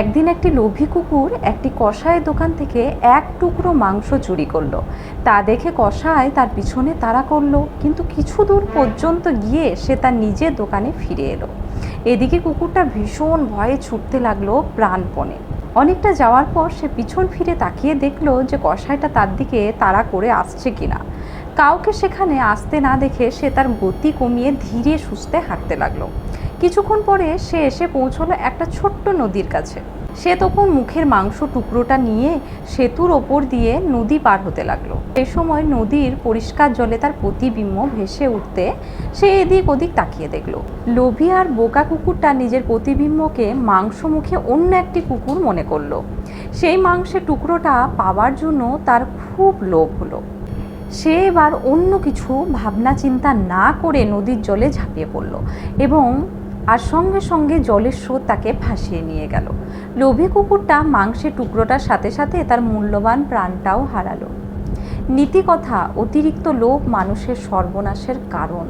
একদিন একটি লোভী কুকুর একটি কষায়ের দোকান থেকে এক টুকরো মাংস চুরি করল। তা দেখে কষায় তার পিছনে তাড়া করল, কিন্তু কিছু দূর পর্যন্ত গিয়ে সে তার নিজের দোকানে ফিরে এলো। এদিকে কুকুরটা ভীষণ ভয়ে ছুটতে লাগল প্রাণপণে। অনেকটা যাওয়ার পর সে পিছন ফিরে তাকিয়ে দেখল যে কষায়টা তার দিকে তাড়া করে আসছে কিনা। কাউকে সেখানে আসতে না দেখে সে তার গতি কমিয়ে ধীরে সুস্থে হাঁটতে লাগল। কিছুক্ষণ পরে সে এসে পৌঁছলো একটা ছোট্ট নদীর কাছে। সে তখন মুখের মাংস টুকরোটা নিয়ে সেতুর ওপর দিয়ে নদী পার হতে লাগল। সে সময় নদীর পরিষ্কার জলে তার প্রতিবিম্ব ভেসে উঠতে সে এদিক ওদিক তাকিয়ে দেখল। লোভী আর বোকা কুকুরটা নিজের প্রতিবিম্বকে মাংস মুখে অন্য একটি কুকুর মনে করল। সেই মাংসের টুকরোটা পাওয়ার জন্য তার খুব লোভ হলো। সে এবার অন্য কিছু ভাবনা চিন্তা না করে নদীর জলে ঝাঁপিয়ে পড়ল এবং আর সঙ্গে সঙ্গে জলের স্রোত তাকে ভাসিয়ে নিয়ে গেল। লোভী কুকুরটা মাংসের টুকরোটার সাথে সাথে তার মূল্যবান প্রাণটাও হারালো। নীতিকথা অতিরিক্ত লোভ মানুষের সর্বনাশের কারণ।